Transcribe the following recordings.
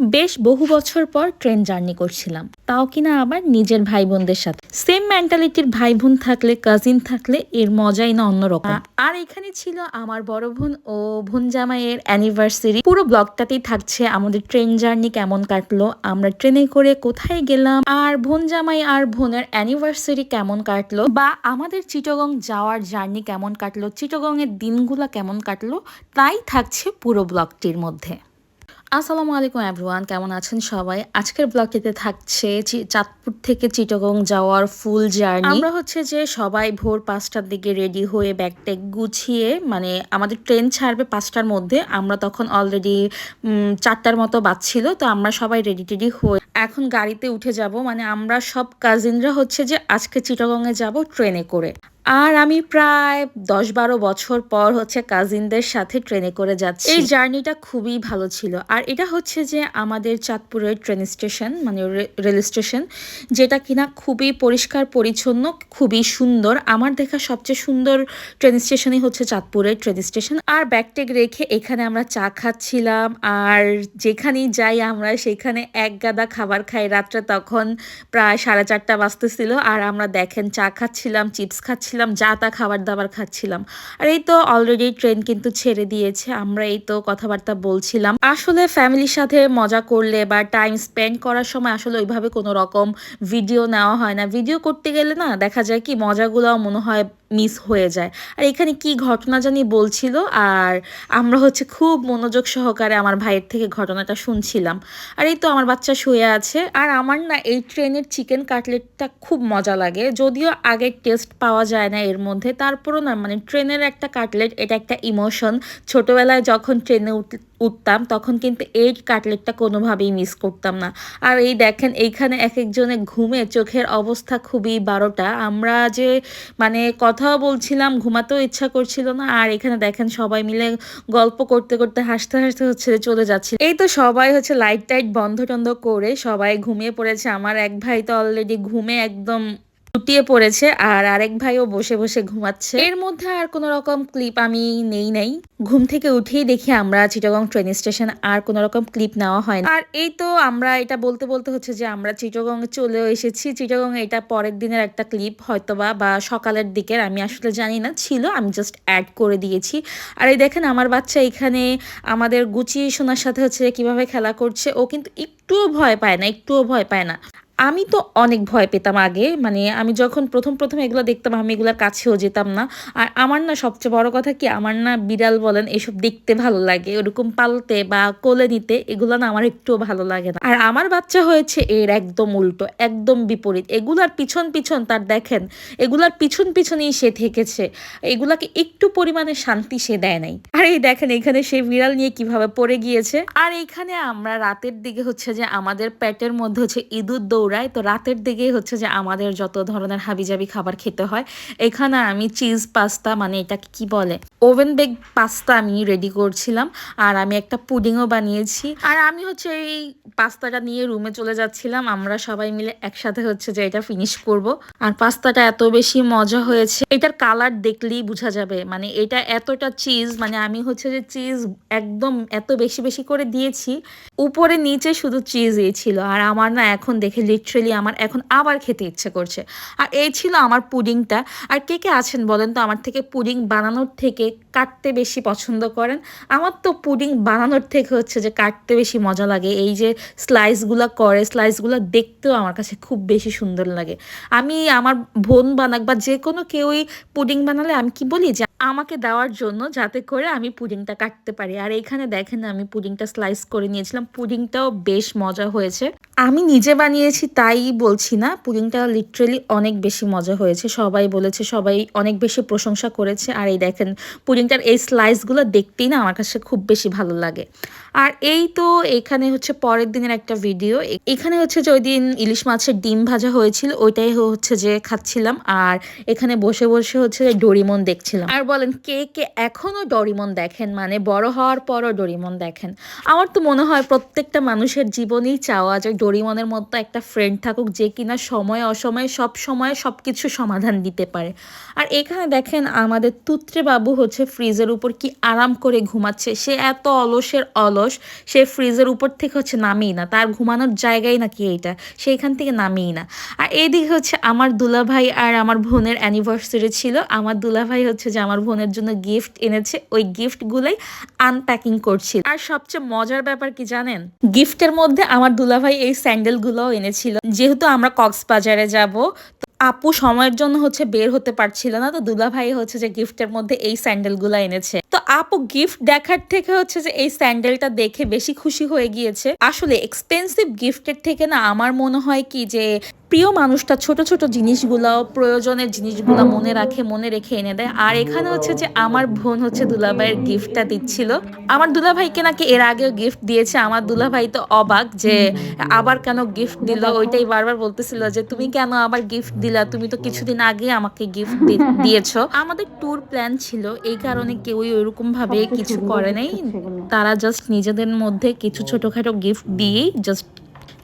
বেশ বহু বছর পর ট্রেন জার্নি করছিলাম। তাও কিনা আবার নিজের ভাই বোনদের সাথে। সেম মেন্টালিটির ভাই বোন থাকলে, কাজিন থাকলে এর মজাই না অন্যরকম। আর এখানে ছিল আমার বড় বোন ও বোন জামাইয়ের অ্যানিভার্সারি পুরো ব্লগটাতেই থাকছে আমাদের ট্রেন জার্নি কেমন কাটলো, আমরা ট্রেনে করে কোথায় গেলাম, আর বোন জামাই আর বোনের অ্যানিভার্সারি কেমন কাটলো, বা আমাদের চিটগং যাওয়ার জার্নি কেমন কাটলো চিটগং এর দিনগুলো কেমন কাটলো, তাই থাকছে পুরো ব্লগটির মধ্যে। আসসালামু আলাইকুম এভরিওয়ান কেমন আছেন সবাই? আজকের ব্লগটিতে থাকছে চাঁদপুর থেকে চিটগং যাওয়ার ফুল জার্নি আমরা হচ্ছে যে সবাই ভোর পাঁচটার দিকে রেডি হয়ে ব্যাগ ট্যাগ গুছিয়ে মানে আমাদের ট্রেন ছাড়বে পাঁচটার মধ্যে। আমরা তখন অলরেডি চারটার মতো বাজছিল, তো আমরা সবাই রেডি টেডি হয়ে এখন গাড়িতে উঠে যাব। মানে আমরা সব কাজিনরা হচ্ছে যে আজকে চিটগংয়ে যাব ট্রেনে করে। আর আমি প্রায় দশ বারো বছর পর হচ্ছে কাজিনদের সাথে ট্রেনে করে যাচ্ছি। এই জার্নিটা খুবই ভালো ছিল। আর এটা হচ্ছে যে আমাদের চাঁদপুরের ট্রেন স্টেশন মানে রেল স্টেশন যেটা কিনা খুবই পরিষ্কার, পরিচ্ছন্ন, খুবই সুন্দর। আমার দেখা সবচেয়ে সুন্দর ট্রেন স্টেশনই হচ্ছে চাঁদপুরের ট্রেন স্টেশন আর ব্যাগটেগ রেখে এখানে আমরা চা খাচ্ছিলাম। আর যেখানেই যাই আমরা, সেখানে এক গাদা খাবার খাই। রাত্রে তখন প্রায় সাড়ে চারটা বাজতেছিল। আর আমরা দেখেন চা খাচ্ছিলাম, চিপস খাচ্ছিলাম। যা তা খাবার দাবার খাচ্ছিলাম। আর এই তো অলরেডি ট্রেন কিন্তু ছেড়ে দিয়েছে, আমরা এই তো কথাবার্তা বলছিলাম। আসলে ফ্যামিলির সাথে মজা করলে বা টাইম স্পেন্ড করার সময় আসলে ওইভাবে কোনো রকম ভিডিও নেওয়া হয় না। ভিডিও করতে গেলে না দেখা যায় কি মজাগুলো মনে হয় মিস হয়ে যায়। আর এখানে কি ঘটনা জানি বলছিল, আর আমরা হচ্ছে খুব মনোযোগ সহকারে আমার ভাইয়ের থেকে ঘটনাটা শুনছিলাম। আর এই তো আমার বাচ্চা শুয়ে আছে, আর আমার না এই ট্রেনের চিকেন কাটলেটটা খুব মজা লাগে। যদিও আগে টেস্ট পাওয়া যায় না এর মধ্যে, তারপরও না মানে ট্রেনের একটা কাটলেট, এটা একটা ইমোশন। ছোটোবেলায় যখন ট্রেনে উঠ উঠতাম, তখন কিন্তু এই কাটলেটটা কোনোভাবেই মিস করতাম না। আর এই দেখেন, এইখানে এক একজনে ঘুমে চোখের অবস্থা খুবই বারোটা। আমরা যে মানে কথাও বলছিলাম, ঘুমাতেও ইচ্ছা করছিল না। আর এখানে দেখেন, সবাই মিলে গল্প করতে করতে হাসতে হাসতে হচ্ছে চলে যাচ্ছিল। এই তো সবাই হচ্ছে লাইট টাইট বন্ধ টন্ধ করে সবাই ঘুমিয়ে পড়েছে। আমার এক ভাই তো অলরেডি ঘুমে একদম লুটিয়ে পড়েছে আর আরেক ভাইও বসে বসে ঘুমাচ্ছে। এর মধ্যে আর কোনো রকম ক্লিপ আমি নেই নাই। ঘুম থেকে উঠেই দেখি আমরা চিটাগং ট্রেন স্টেশন আর কোনো রকম ক্লিপ নেওয়া হয় না। আর এই তো আমরা এটা বলতে বলতে হচ্ছে যে আমরা চিটাগং চলেও এসেছি। চিটাগং এটা পরের দিনের একটা ক্লিপ হয়তোবা বা সকালের দিকের, আমি আসলে জানি না, ছিল, আমি জাস্ট অ্যাড করে দিয়েছি। আর এই দেখেন আমার বাচ্চা এখানে আমাদের গুচি সোনার সাথে হচ্ছে কীভাবে খেলা করছে, ও কিন্তু একটুও ভয় পায় না, একটুও ভয় পায় না। আমি তো অনেক ভয় পেতাম আগে মানে আমি যখন প্রথম প্রথম এগুলো দেখতাম, আমি এগুলোর কাছেও যেতাম না। আর আমার না সবচেয়ে বড় কথা কি, আমার না বিড়াল বলেন, এসব দেখতে ভালো লাগে। ওরকম পালতে বা কোলে নিতে এগুলো না আমার একটুও ভালো লাগে না। আর আমার বাচ্চা হয়েছে এর একদম উল্টো, একদম বিপরীত। এগুলার পিছন পিছন তার দেখেন, এগুলার পিছন পিছনেই সে থেকেছে। এগুলাকে একটু পরিমাণে শান্তি সে দেয় নাই। আর এই দেখেন, এখানে সে বিড়াল নিয়ে কীভাবে পড়ে গিয়েছে। আর এইখানে আমরা রাতের দিকে হচ্ছে যে আমাদের প্যাটের মধ্যে হচ্ছে ইঁদুর দৌড়ায়। তো রাতের দিকে হচ্ছে যে আমাদের যত ধরনের হাবিজাবি খাবার খেতে হয়, এখানে আমি চিজ পাস্তা মানে এটাকে কি বলে? ওভেন বেক পাস্তা আমি রেডি করছিলাম আর আমি একটা পুডিংও বানিয়েছি। আর আমি হচ্ছে এই পাস্তাটা নিয়ে রুমে চলে যাচ্ছিলাম। আমরা সবাই মিলে একসাথে হচ্ছে যে এটা ফিনিশ করব। আর পাস্তাটা এত বেশি মজা হয়েছে। এটার কালার দেখলেই বোঝা যাবে। মানে এটা এতটা চিজ মানে আমি হচ্ছে যে চিজ একদম এত বেশি বেশি করে দিয়েছি। উপরে নিচে শুধু চিজই ছিল। আর আমার না এখন দেখে লিটারেলি আমার এখন আবার খেতে ইচ্ছে করছে। আর এই ছিল আমার পুডিংটা। আর কে কে আছেন বলেন তো? আমার থেকে পুডিং বানানোর থেকে কাটতে বেশি পছন্দ করেন। আমার তো পুডিং বানানোর থেকে হচ্ছে যে কাটতে বেশি মজা লাগে। এই যে স্লাইসগুলো করে, স্লাইসগুলো দেখতেও আমার কাছে খুব বেশি সুন্দর লাগে। আমি আমার বোন বানাক বা যে কোনো কেউই পুডিং বানালে আমি কি বলি যে আমাকে দেওয়ার জন্য যাতে করে আমি পুডিংটা কাটতে পারি। আর এইখানে দেখেন আমি পুডিংটা স্লাইস করে নিয়েছিলাম। পুডিংটাও বেশ মজা হয়েছে। আমি নিজে বানিয়েছি, তাই বলছি না। পুডিংটা লিটারেলি অনেক বেশি মজা হয়েছে। সবাই বলেছে, সবাই অনেক বেশি প্রশংসা করেছে। আর এই দেখেন, পুডিংটার এই স্লাইসগুলো দেখতেই না আমার কাছে খুব বেশি ভালো লাগে। আর এই তো এখানে হচ্ছে পরের দিনের একটা ভিডিও এখানে হচ্ছে যে ওই দিন ইলিশ মাছের ডিম ভাজা হয়েছিল, ওইটাই হচ্ছে যে খাচ্ছিলাম। আর এখানে বসে বসে হচ্ছে যে ডোরিমন দেখছিলাম। আর বলেন, কে কে এখনও ডোরিমন দেখেন? মানে বড় হওয়ার পরও ডোরিমন দেখেন। আমার তো মনে হয় প্রত্যেকটা মানুষের জীবনেই চাওয়া যে ডোরিমনের মতো একটা ফ্রেন্ড থাকুক যে কিনা সময় অসময়ে সব সময় সব কিছু সমাধান দিতে পারে। আর এখানে দেখেন আমাদের তুত্রে বাবু হচ্ছে ফ্রিজের উপর কি আরাম করে ঘুমাচ্ছে। সে এত অলসের অলস, সে ফ্রিজের উপর থেকে হচ্ছে নামেই না। তার ঘুমানোর জায়গাই নাকি এইটা সে এখান থেকে নামেই না। আর এইদিকে হচ্ছে আমার দুলাভাই আর আমার বোনের অ্যানিভার্সারি ছিল। আমার দুলাভাই হচ্ছে যে আমার বোনের জন্য গিফট এনেছে। ওই গিফটগুলোই আনপ্যাকিং করছিল। আর সবচেয়ে মজার ব্যাপার কি জানেন? গিফটের মধ্যে আমার দুলাভাই এই স্যান্ডেলগুলোও এনেছিল। যেহেতু আমরা কক্সবাজারে যাব আপু সময়ের জন্য হচ্ছে বের হতে পারছিল না, তো দুলাভাই হচ্ছে যে গিফটের মধ্যে এই স্যান্ডেলগুলো এনেছে। তো আপু গিফট দেখার থেকে হচ্ছে যে এই স্যান্ডেলটা দেখে বেশি খুশি হয়ে গিয়েছে। আসলে এক্সপেন্সিভ গিফটের থেকে না আমার মনে হয় কি যে প্রিয় মানুষটা ছোট ছোট জিনিসগুলো প্রয়োজনের জিনিসগুলো মনে রাখে মনে রেখে এনে দেয়। আর এখানে হচ্ছে যে আমার বোন হচ্ছে দুলাভাইয়ের গিফটটা দিচ্ছিল। আমার দুলাভাইকে নাকি এর আগেও গিফট দিয়েছে। আমার দুলাভাই তো অবাক যে আবার কেন গিফট দিল? ওইটাই বারবার বলতেছিল যে তুমি কেন আবার গিফট দিলা? তুমি তো কিছুদিন আগে আমাকে গিফট দিয়েছ। আমাদের ট্যুর প্ল্যান ছিল। এই কারণে কেউই ওইরকম ভাবে কিছু করে নাই। তারা জাস্ট নিজেদের মধ্যে কিছু ছোটখাটো গিফট দিয়েই জাস্ট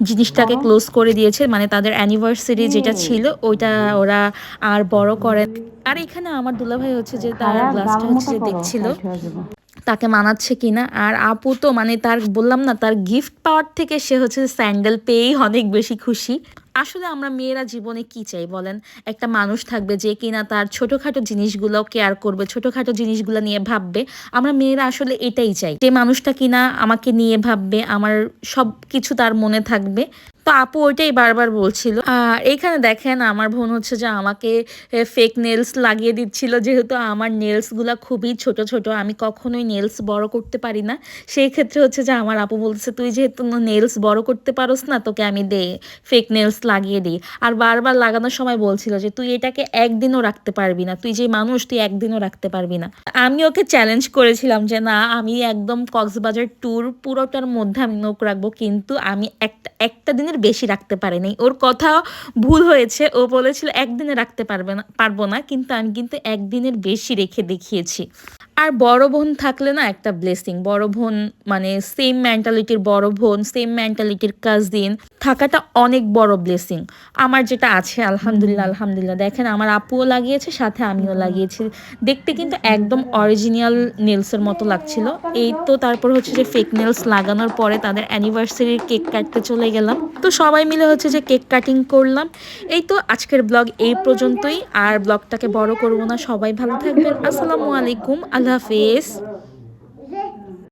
জিনিসটাকে ক্লোজ করে দিয়েছে মানে তাদের অ্যানিভার্সারি যেটা ছিল ওইটা ওরা আর বড় করে আর এখানে আমার দুলাভাই হচ্ছে যে তার গ্লাসটা হচ্ছে যে দেখছিল তাকে মানাচ্ছে কিনা। আর আপু তো মানে তার বললাম না তার গিফট পাওয়ার থেকে সে হচ্ছে স্যান্ডেল পেয়েই অনেক বেশি খুশি। আসলে আমরা মেয়েরা জীবনে কি চাই বলেন? একটা মানুষ থাকবে যে কিনা তার ছোটখাটো জিনিসগুলো কেয়ার করবে, ছোটখাটো জিনিসগুলো নিয়ে ভাববে। আমরা মেয়েরা আসলে এটাই চাই। যে মানুষটা কিনা আমাকে নিয়ে ভাববে, আমার সব কিছু তার মনে থাকবে। তো আপু ওইটাই বারবার বলছিল। আর এখানে দেখেন আমার বোন হচ্ছে যে আমাকে ফেক নেলস লাগিয়ে দিচ্ছিল। যেহেতু আমার নেলসগুলো খুবই ছোট ছোট, আমি কখনোই নেলস বড় করতে পারি না। সেই ক্ষেত্রে হচ্ছে যে আমার আপু বলছে, তুই যেহেতু নেলস বড় করতে পারোস না, তোকে আমি দে ফেক নেলস লাগিয়ে দিই। আর বারবার লাগানোর সময় বলছিল যে, তুই এটাকে একদিনও রাখতে পারবি না। তুই যে মানুষ, তুই একদিনও রাখতে পারবি না। আমি ওকে চ্যালেঞ্জ করেছিলাম যে, না, আমি একদম কক্সবাজার ট্যুর পুরোটার মধ্যে আমি নোক রাখব, কিন্তু আমি একটা একটা দিনের বেশি রাখতে পারিনি। ওর কথা ভুল হয়েছে। ও বলেছিল, একদিনে রাখতে পারবে না, পারব না, কিন্তু আমি কিন্তু একদিনের বেশি রেখে দেখিয়েছি। আর বড় বোন থাকলে না একটা ব্লেসিং বড় বোন মানে সেম মেন্টালিটির বড় বোন সেম মেন্টালিটির কাজিন থাকাটা অনেক বড় ব্লেসিং আমার যেটা আছে আলহামদুলিল্লাহ আলহামদুলিল্লাহ। দেখেন আমার আপুও লাগিয়েছে সাথে আমিও লাগিয়েছি। দেখতে কিন্তু একদম অরিজিনাল নেলসের মতো লাগছিল। এই তো তারপর হচ্ছে যে ফেক নেলস লাগানোর পরে তাদের অ্যানিভার্সারির কেক কাটতে চলে গেলাম। তো সবাই মিলে হচ্ছে যে কেক কাটিং করলাম। এই তো আজকের ব্লগ এই পর্যন্তই। আর ব্লগটাকে বড় করব না। সবাই ভালো থাকবেন। আসসালামু আলাইকুম। আল্লাহ the face